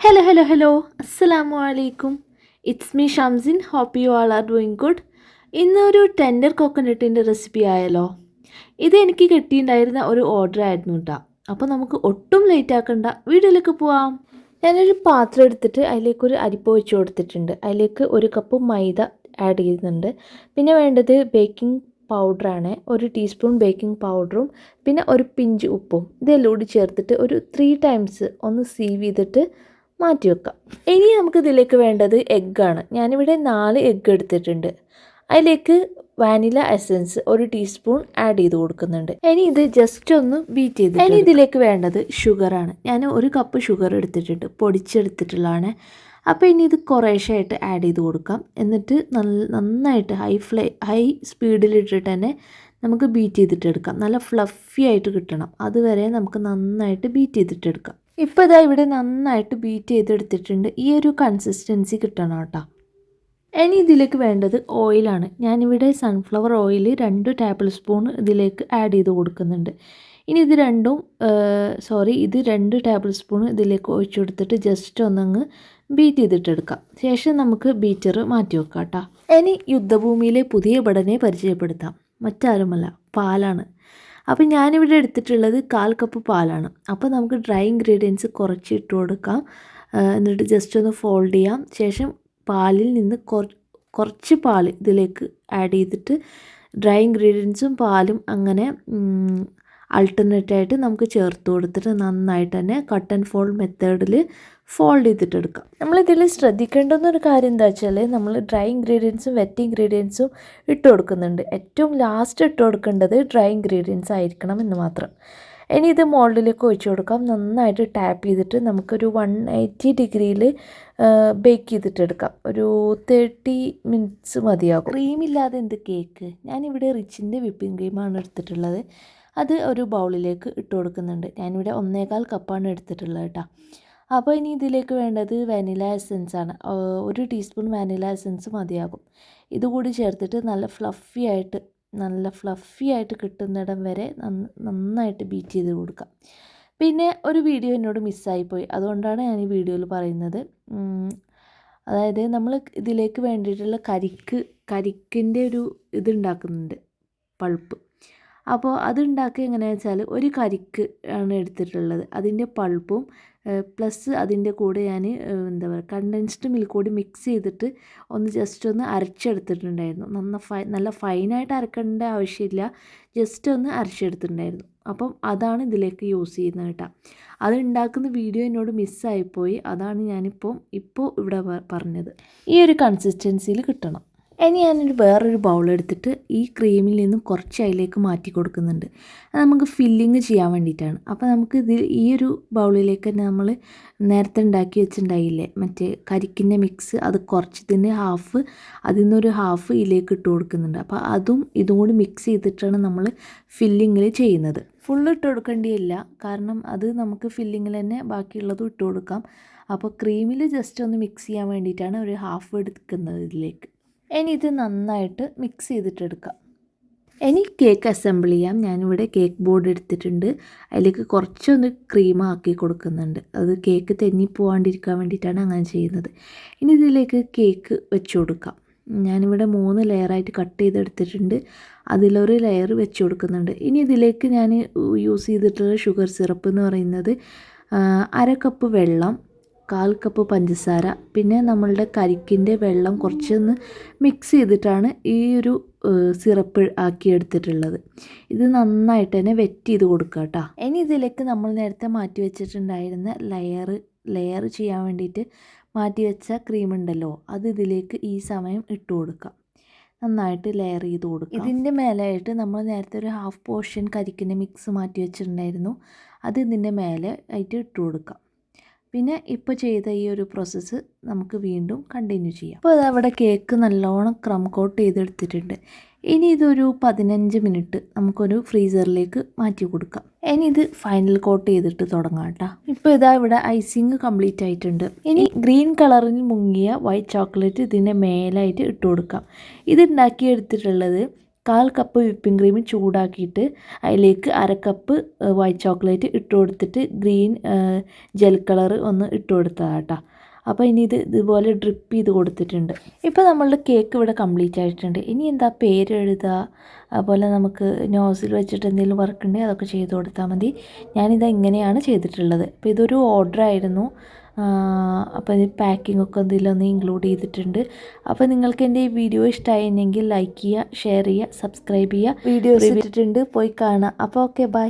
Hello hello hello അസ്സലാമു അലൈക്കും it's me Shamsin hope you all are doing good ഇന്നൊരു tender കോക്കനട്ടിന്റെ recipe ആയല്ലോ. ഇത് എനിക്ക് കിട്ടിയിട്ടുണ്ടായിരുന്ന ഒരു ഓർഡർ ആയിരുന്നു കേട്ടോ അപ്പോൾ നമുക്ക് ഒട്ടും ലേറ്റ് ആക്കണ്ട. വീട്ടിലേക്ക് പോവാം. ഞാനൊരു പാത്രം എടുത്തിട്ട് അതിലേക്ക് ഒരു അരിപ്പ വെച്ച് കൊടുത്തിട്ടുണ്ട്. അതിലേക്ക് ഒരു കപ്പ് മൈദ ആഡ് ചെയ്യുന്നുണ്ട് പിന്നെ വേണ്ടത് ബേക്കിംഗ് പൗഡറാണ് ഒരു ടീസ്പൂൺ ബേക്കിംഗ് പൗഡറും പിന്നെ ഒരു പിഞ്ച് ഉപ്പും. ഇതെല്ലാം കൂടി ചേർത്തിട്ട് ഒരു ത്രീ ടൈംസ് ഒന്ന് സീവ് ചെയ്തിട്ട് മാറ്റി വെക്കാം. ഇനി നമുക്ക് ഇതിലേക്ക് വേണ്ടത് എഗ്ഗാണ് ഞാനിവിടെ നാല് എഗ്ഗ് എടുത്തിട്ടുണ്ട്. അതിലേക്ക് വാനില എസൻസ് ഒരു ടീസ്പൂൺ ആഡ് ചെയ്ത് കൊടുക്കുന്നുണ്ട്. ഇനി ഇത് ജസ്റ്റ് ഒന്ന് ബീറ്റ് ചെയ്ത് ഇനി ഇതിലേക്ക് വേണ്ടത് ഷുഗറാണ് ഞാൻ ഒരു കപ്പ് ഷുഗർ എടുത്തിട്ടുണ്ട്. പൊടിച്ചെടുത്തിട്ടുള്ളതാണ്. അപ്പോൾ ഇനി ഇത് കുറേശ്ശായിട്ട് ആഡ് ചെയ്ത് കൊടുക്കാം. എന്നിട്ട് നല്ല നന്നായിട്ട് ഹൈ ഫ്ലേ ഹൈ സ്പീഡിലിട്ടിട്ട് തന്നെ നമുക്ക് ബീറ്റ് ചെയ്തിട്ടെടുക്കാം നല്ല ഫ്ലഫി ആയിട്ട് കിട്ടണം. അതുവരെ നമുക്ക് നന്നായിട്ട് ബീറ്റ് ചെയ്തിട്ടെടുക്കാം ഇപ്പോൾ ഇതാ ഇവിടെ നന്നായിട്ട് ബീറ്റ് ചെയ്തെടുത്തിട്ടുണ്ട്. ഈ ഒരു കൺസിസ്റ്റൻസി കിട്ടണം കേട്ടോ. ഇനി ഇതിലേക്ക് വേണ്ടത് ഓയിലാണ് ഞാനിവിടെ സൺഫ്ലവർ ഓയിൽ രണ്ട് ടേബിൾ സ്പൂൺ ഇതിലേക്ക് ആഡ് ചെയ്ത് കൊടുക്കുന്നുണ്ട്. ഇനി ഇത് രണ്ടും സോറി ഇത് രണ്ട് ടേബിൾ സ്പൂൺ ഇതിലേക്ക് ഒഴിച്ചു കൊടുത്തിട്ട് ജസ്റ്റ് ഒന്നങ്ങ് ബീറ്റ് ചെയ്തിട്ടെടുക്കാം. ശേഷം നമുക്ക് ബീറ്റർ മാറ്റി വെക്കാം കേട്ടോ. ഇനി യുദ്ധഭൂമിയിലെ പുതിയ ഭടനെ പരിചയപ്പെടുത്താം. മറ്റാരുമല്ല പാലാണ്. അപ്പോൾ ഞാനിവിടെ എടുത്തിട്ടുള്ളത് കാൽ കപ്പ് പാലാണ്. അപ്പോൾ നമുക്ക് ഡ്രൈ ഇൻഗ്രീഡിയൻസ് കുറച്ച് ഇട്ട് കൊടുക്കാം. എന്നിട്ട് ജസ്റ്റ് ഒന്ന് ഫോൾഡ് ചെയ്യാം. ശേഷം പാലിൽ നിന്ന് കുറച്ച് പാൽ ഇതിലേക്ക് ആഡ് ചെയ്തിട്ട് ഡ്രൈ ഇൻഗ്രീഡിയൻസും പാലും അങ്ങനെ അൾട്ടർനേറ്റ് ആയിട്ട് നമുക്ക് ചേർത്ത് കൊടുത്തിട്ട് നന്നായിട്ട് തന്നെ കട്ട് ആൻഡ് ഫോൾഡ് മെത്തേഡിൽ ഫോൾഡ് ചെയ്തിട്ട് ചെയ്തിട്ടെടുക്കാം നമ്മളിതിൽ ശ്രദ്ധിക്കേണ്ടുന്ന ഒരു കാര്യം എന്താ വെച്ചാൽ നമ്മൾ ഡ്രൈ ഇൻഗ്രീഡിയൻസും വെറ്റ് ഇൻഗ്രീഡിയൻസും ഇട്ട് കൊടുക്കുന്നുണ്ട്. ഏറ്റവും ലാസ്റ്റ് ഇട്ട് കൊടുക്കേണ്ടത് ഡ്രൈ ഇൻഗ്രീഡിയൻസ് ആയിരിക്കണം എന്ന് മാത്രം. ഇനി ഇത് മോൾഡിലേക്ക് ഒഴിച്ചു കൊടുക്കാം. നന്നായിട്ട് ടാപ്പ് ചെയ്തിട്ട് നമുക്കൊരു വൺ എയ്റ്റി ഡിഗ്രിയിൽ ബേക്ക് ചെയ്തിട്ട് എടുക്കാം. ഒരു തേർട്ടി മിനിറ്റ്സ് മതിയാകും. ക്രീമില്ലാതെ എന്ത് കേക്ക് ഞാനിവിടെ റിച്ചിന്റെ വിപ്പിംഗ് ക്രീമാണ് എടുത്തിട്ടുള്ളത്. അത് ഒരു ബൗളിലേക്ക് ഇട്ട് കൊടുക്കുന്നുണ്ട്. ഞാനിവിടെ ഒന്നേകാൽ കപ്പാണ് എടുത്തിട്ടുള്ളത് കേട്ടോ. അപ്പോൾ ഇനി ഇതിലേക്ക് വേണ്ടത് വാനില എസൻസ് ആണ്. ഒരു ടീസ്പൂൺ വാനില എസൻസ് മതിയാകും. ഇതുകൂടി ചേർത്തിട്ട് നല്ല ഫ്ലഫി ആയിട്ട് നല്ല ഫ്ലഫി ആയിട്ട് കിട്ടുന്നിടം വരെ നന്നായിട്ട് ബീറ്റ് ചെയ്ത് കൊടുക്കാം. പിന്നെ ഒരു വീഡിയോ എന്നോട് മിസ്സായിപ്പോയി. അതുകൊണ്ടാണ് ഞാൻ ഈ വീഡിയോയിൽ പറയുന്നത്. അതായത് നമ്മൾ ഇതിലേക്ക് വേണ്ടിയിട്ടുള്ള കരിക്ക് കരിക്കിന്റെ ഒരു ഇതുണ്ടാക്കുന്നുണ്ട് പൾപ്പ്. അപ്പോൾ അതുണ്ടാക്കുക എങ്ങനെയാണെന്ന് വെച്ചാൽ ഒരു കരിക്ക് ആണ് എടുത്തിട്ടുള്ളത്. അതിന്റെ പൾപ്പും പ്ലസ് അതിന്റെ കൂടെ ഞാൻ എന്താ പറയുക കണ്ടൻസ്ഡ് മിൽക്ക് കൂടി മിക്സ് ചെയ്തിട്ട് ഒന്ന് ജസ്റ്റ് ഒന്ന് അരച്ചെടുത്തിട്ടുണ്ടായിരുന്നു. നന്ന ഫൈ നല്ല ഫൈനായിട്ട് അരക്കേണ്ട ആവശ്യമില്ല. ജസ്റ്റ് ഒന്ന് അരച്ചെടുത്തിട്ടുണ്ടായിരുന്നു. അപ്പം അതാണ് ഇതിലേക്ക് യൂസ് ചെയ്യുന്നത് കേട്ടോ. അത് ഉണ്ടാക്കുന്ന വീഡിയോ എന്നോട് മിസ്സായിപ്പോയി അതാണ് ഞാനിപ്പോൾ ഇപ്പോൾ ഇവിടെ പറഞ്ഞത്. ഈ ഒരു കൺസിസ്റ്റൻസിയിൽ കിട്ടണം. ഇനി ഞാനൊരു വേറൊരു ബൗൾ എടുത്തിട്ട് ഈ ക്രീമിൽ നിന്നും കുറച്ച് അതിലേക്ക് മാറ്റി കൊടുക്കുന്നുണ്ട്. അത് നമുക്ക് ഫില്ലിങ് ചെയ്യാൻ വേണ്ടിയിട്ടാണ്. അപ്പോൾ നമുക്ക് ഇതിൽ ഈ ഒരു ബൗളിലേക്ക് തന്നെ നമ്മൾ നേരത്തെ ഉണ്ടാക്കി വെച്ചിട്ടുണ്ടായില്ലേ? മറ്റേ കരിക്കിന്റെ മിക്സ് അത് കുറച്ചതിന് ഹാഫ് അതിൽ നിന്നൊരു ഹാഫ് ഇതിലേക്ക് ഇട്ട് കൊടുക്കുന്നുണ്ട്. അപ്പോൾ അതും ഇതും കൂടി മിക്സ് ചെയ്തിട്ടാണ് നമ്മൾ ഫില്ലിങ്ങിൽ ചെയ്യുന്നത്. ഫുള്ള് ഇട്ട് കൊടുക്കേണ്ടിയില്ല. കാരണം അത് നമുക്ക് ഫില്ലിങ്ങിൽ തന്നെ ബാക്കിയുള്ളതും ഇട്ട് കൊടുക്കാം. അപ്പോൾ ക്രീമിൽ ജസ്റ്റ് ഒന്ന് മിക്സ് ചെയ്യാൻ വേണ്ടിയിട്ടാണ് ഒരു ഹാഫ് എടുക്കുന്നത് ഇതിലേക്ക്. ഇനി ഇത് നന്നായിട്ട് മിക്സ് ചെയ്തിട്ടെടുക്കാം. ഇനി കേക്ക് അസംബിൾ ചെയ്യാം. ഞാനിവിടെ കേക്ക് ബോർഡ് എടുത്തിട്ടുണ്ട്. അതിലേക്ക് കുറച്ചൊന്ന് ക്രീം ആക്കി കൊടുക്കുന്നുണ്ട്. അത് കേക്ക് തെന്നി പോകാണ്ടിരിക്കാൻ വേണ്ടിയിട്ടാണ് അങ്ങനെ ചെയ്യുന്നത്. ഇനി ഇതിലേക്ക് കേക്ക് വെച്ച് കൊടുക്കാം. ഞാനിവിടെ മൂന്ന് ലെയറായിട്ട് കട്ട് ചെയ്തെടുത്തിട്ടുണ്ട്. അതിലൊരു ലെയർ വെച്ച് കൊടുക്കുന്നുണ്ട്. ഇനി ഇതിലേക്ക് ഞാൻ യൂസ് ചെയ്തിട്ടുള്ള ഷുഗർ സിറപ്പ് എന്ന് പറയുന്നത് അര കപ്പ് വെള്ളം കാൽ കപ്പ് പഞ്ചസാര പിന്നെ നമ്മളുടെ കരിക്കിന്റെ വെള്ളം കുറച്ചൊന്ന് മിക്സ് ചെയ്തിട്ടാണ് ഈ ഒരു സിറപ്പ് ആക്കി എടുത്തിട്ടുള്ളത് ഇത് നന്നായിട്ട് തന്നെ വെറ്റ് ചെയ്ത് കൊടുക്കുക കേട്ടോ ഇനി ഇതിലേക്ക് നമ്മൾ നേരത്തെ മാറ്റി വെച്ചിട്ടുണ്ടായിരുന്ന ലെയർ ലെയർ ചെയ്യാൻ വേണ്ടിയിട്ട് മാറ്റി വെച്ച ക്രീം ഉണ്ടല്ലോ അത് ഇതിലേക്ക് ഈ സമയം ഇട്ട് കൊടുക്കാം നന്നായിട്ട് ലെയർ ചെയ്ത് കൊടുക്കുക. ഇതിന്റെ മേലെയായിട്ട് നമ്മൾ നേരത്തെ ഒരു ഹാഫ് പോർഷൻ കരിക്കിന്റെ മിക്സ് മാറ്റി വെച്ചിട്ടുണ്ടായിരുന്നു. അത് ഇതിന്റെ മേലെ ആയിട്ട് ഇട്ട് കൊടുക്കാം പിന്നെ ഇപ്പോൾ ചെയ്ത ഈ ഒരു പ്രോസസ്സ് നമുക്ക് വീണ്ടും കണ്ടിന്യൂ ചെയ്യാം. അപ്പോൾ അതവിടെ കേക്ക് നല്ലോണം ക്രം കോട്ട് ചെയ്തെടുത്തിട്ടുണ്ട്. ഇനി ഇതൊരു പതിനഞ്ച് മിനിറ്റ് നമുക്കൊരു ഫ്രീസറിലേക്ക് മാറ്റി കൊടുക്കാം. ഇനി ഇത് ഫൈനൽ കോട്ട് ചെയ്തിട്ട് തുടങ്ങാം കേട്ടോ. ഇപ്പോൾ ഇതാ ഇവിടെ ഐസിങ് കംപ്ലീറ്റ് ആയിട്ടുണ്ട്. ഇനി ഗ്രീൻ കളറിൽ മുങ്ങിയ വൈറ്റ് ചോക്ലേറ്റ് ഇതിന്റെ മേലായിട്ട് ഇട്ട് കൊടുക്കാം. ഇത് ഉണ്ടാക്കിയെടുത്തിട്ടുള്ളത് കാൽ കപ്പ് വിപ്പിംഗ് ക്രീം ചൂടാക്കിയിട്ട് അതിലേക്ക് അര കപ്പ് വൈറ്റ് ചോക്ലേറ്റ് ഇട്ട് കൊടുത്തിട്ട് ഗ്രീൻ ജെൽ കളർ ഒന്ന് ഇട്ട് കൊടുത്തതാട്ടോ അപ്പോൾ ഇനി ഇത് ഇതുപോലെ ഡ്രിപ്പ് ചെയ്ത് കൊടുത്തിട്ടുണ്ട്. ഇപ്പോൾ നമ്മളുടെ കേക്ക് ഇവിടെ കംപ്ലീറ്റ് ആയിട്ടുണ്ട്. ഇനി എന്താ പേര് എഴുതുക? അതുപോലെ നമുക്ക് നോസിൽ വെച്ചിട്ട് എന്തെങ്കിലും വർക്ക് ഉണ്ടെങ്കിൽ അതൊക്കെ ചെയ്ത് കൊടുത്താൽ മതി. ഞാനിത് ഇങ്ങനെയാണ് ചെയ്തിട്ടുള്ളത്. അപ്പോൾ ഇതൊരു ഓർഡർ ആയിരുന്നു. അപ്പോൾ ഇത് പാക്കിംഗ് ഒക്കെ എന്തെങ്കിലും ഇൻക്ലൂഡ് ചെയ്തിട്ടുണ്ട്. അപ്പോൾ നിങ്ങൾക്ക് എന്റെ ഈ വീഡിയോ ഇഷ്ടമായിരുന്നെങ്കിൽ ലൈക്ക് ചെയ്യുക ഷെയർ ചെയ്യുക സബ്സ്ക്രൈബ് ചെയ്യുക. വീഡിയോസ് ഇട്ടിട്ടുണ്ട് പോയി കാണുക അപ്പോൾ ഓക്കെ ബൈ